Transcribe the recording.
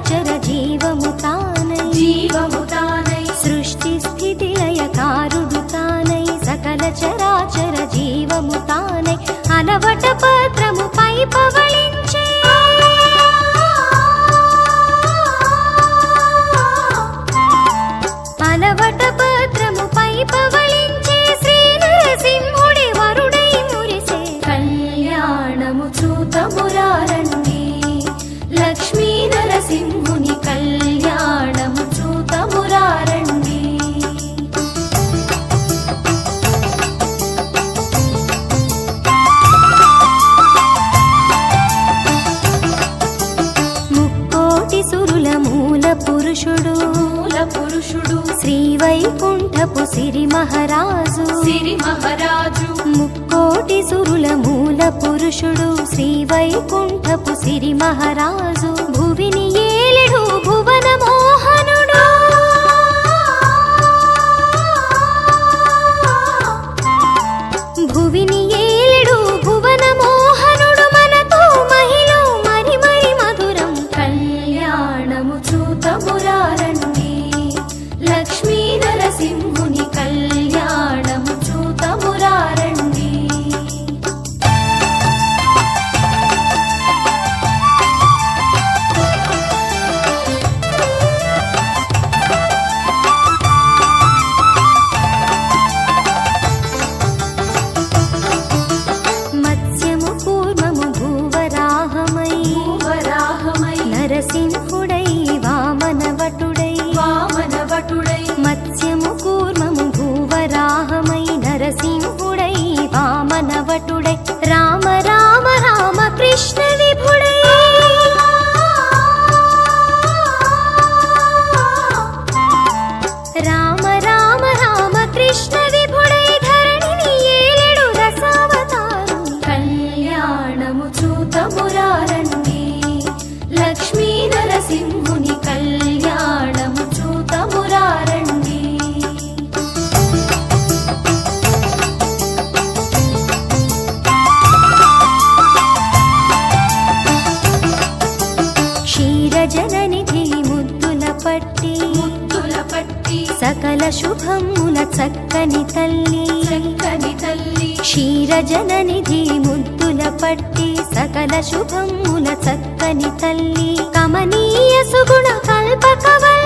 చరాచర జీవము తానై జీవము తానై సృష్టి స్థితి లయ కారుడు తానై సకల చరాచర జీవము తానై అలవట పత్రము పై పవళించే పురుషుడు మూల పురుషుడు. శ్రీ వైకుంఠపు సిరి మహారాజు. సిరి మహారాజు. ముక్కోటి సురుల మూల పురుషుడు శ్రీ వైకుంఠపు సిరి మహారాజు. భువిని నరసింహుని కళ్యాణము చూతమురారండి. క్షీరజననిధి ముద్దుల పట్టి ముద్దుల పట్టి సకల శుభముల చక్కని తల్లి చక్కని తల్లి. క్షీరజననిధి ముద్దుల పట్టి సకల శుభముల చక్కని తల్లి కమనీయ సుగుణ కల్పకవల్లి